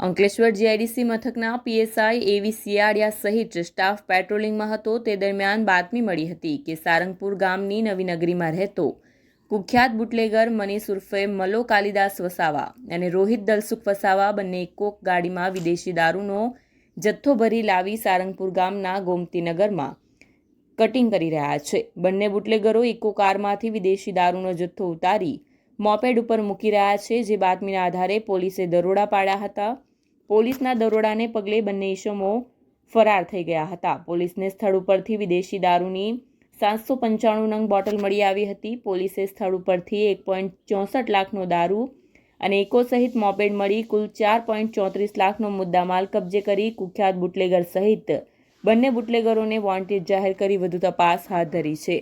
Ankleshwar GIDC મથકના PSI એવી સિયાડિયા સહિત સ્ટાફ પેટ્રોલિંગમાં હતો તે દરમિયાન બાતમી મળી હતી કે સારંગપુર ગામની નવી નગરીમાં રહેતો કુખ્યાત બુટલેગર મનીષ ઉર્ફે મલો કાલિદાસ વસાવા અને રોહિત દલસુખ વસાવા બંને કોક ગાડીમાં વિદેશી દારૂનો જથ્થો ભરી લાવી સારંગપુર ગામના ગોમતીનગરમાં કટિંગ કરી રહ્યા છે. બંને બુટલેગરો ઇકો કારમાંથી વિદેશી દારૂનો જથ્થો ઉતારી મોપેડ ઉપર મૂકી રહ્યા છે જે બાતમીના આધારે પોલીસે દરોડા પાડ્યા હતા. પોલીસના દરોડાને પગલે બંને ઈસમો ફરાર થઈ ગયા હતા. પોલીસને સ્થળ ઉપરથી વિદેશી દારૂની સાતસો પંચાણું નંગ બોટલ મળી આવી હતી. પોલીસે સ્થળ ઉપરથી એક પોઈન્ટ ચોસઠ લાખનો દારૂ અને એકો સહિત મોપેડ મળી કુલ ચાર પોઈન્ટ ચોત્રીસ લાખનો મુદ્દામાલ કબજે કરી કુખ્યાત બુટલેગર સહિત બંને બુટલેગરોને વોન્ટેડ જાહેર કરી વધુ તપાસ હાથ ધરી છે.